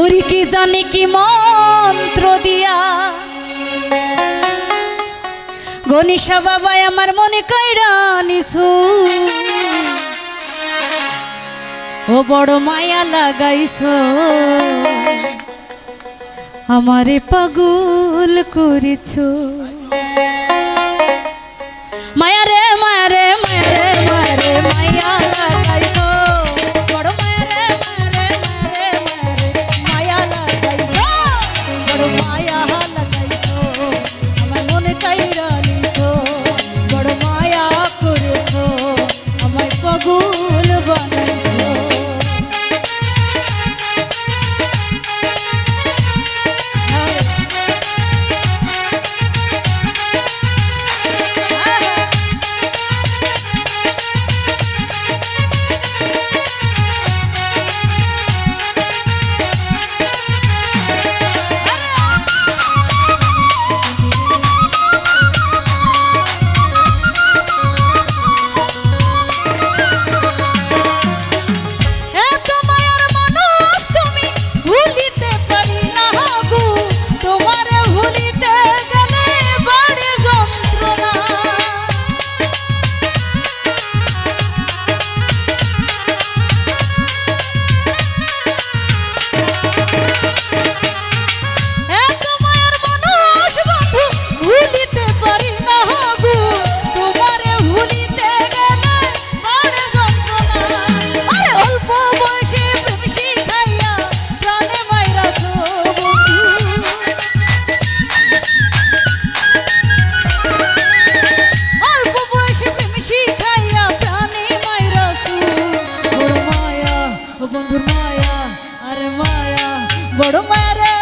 ওরি কি জানি কি মন্ত্র দিয়া? গনিশা বাবাই আমার মনে কইরা নিছু। ও বড় মায়া লাগাইছ। আমারে পাগল করেছ। মায়ার the one বন্ধুর মায়া আরে মায়া বড় মায়া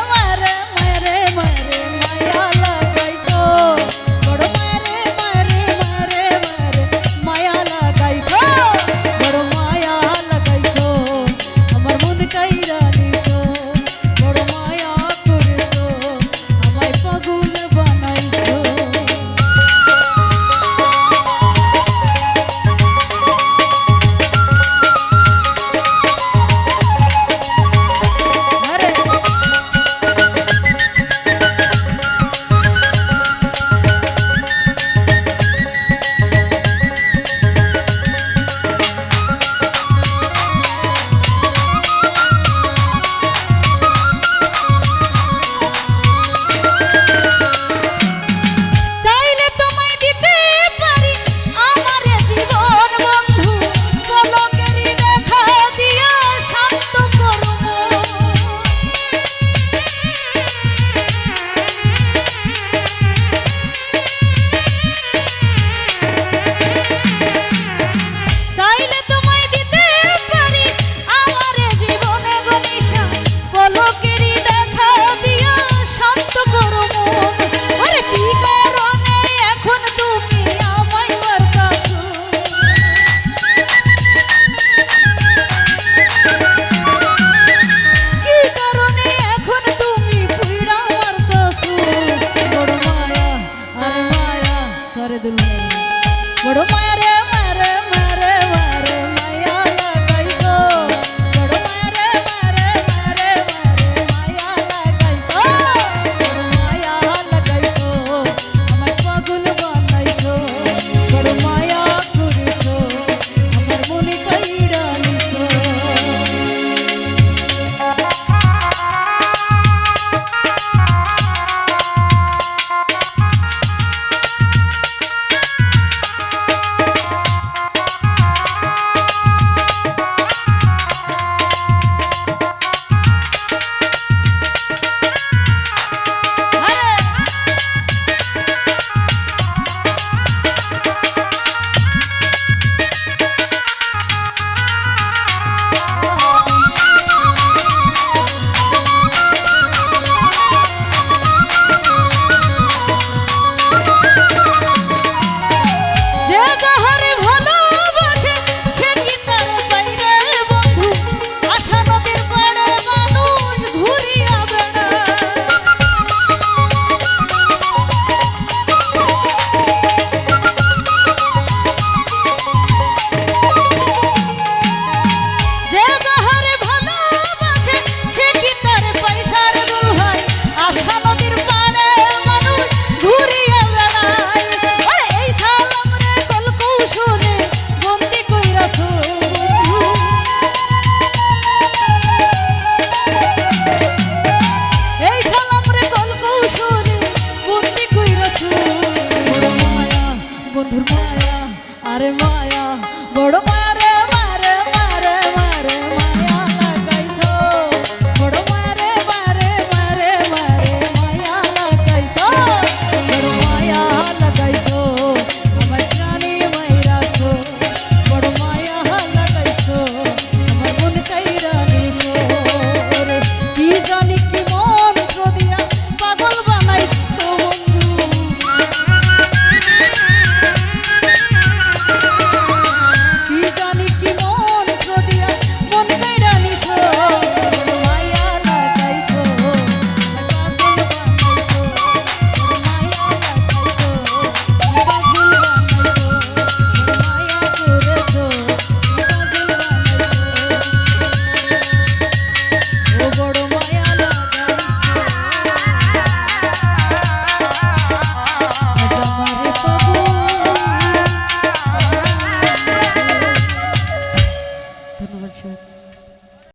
করে দিল বড় মায়া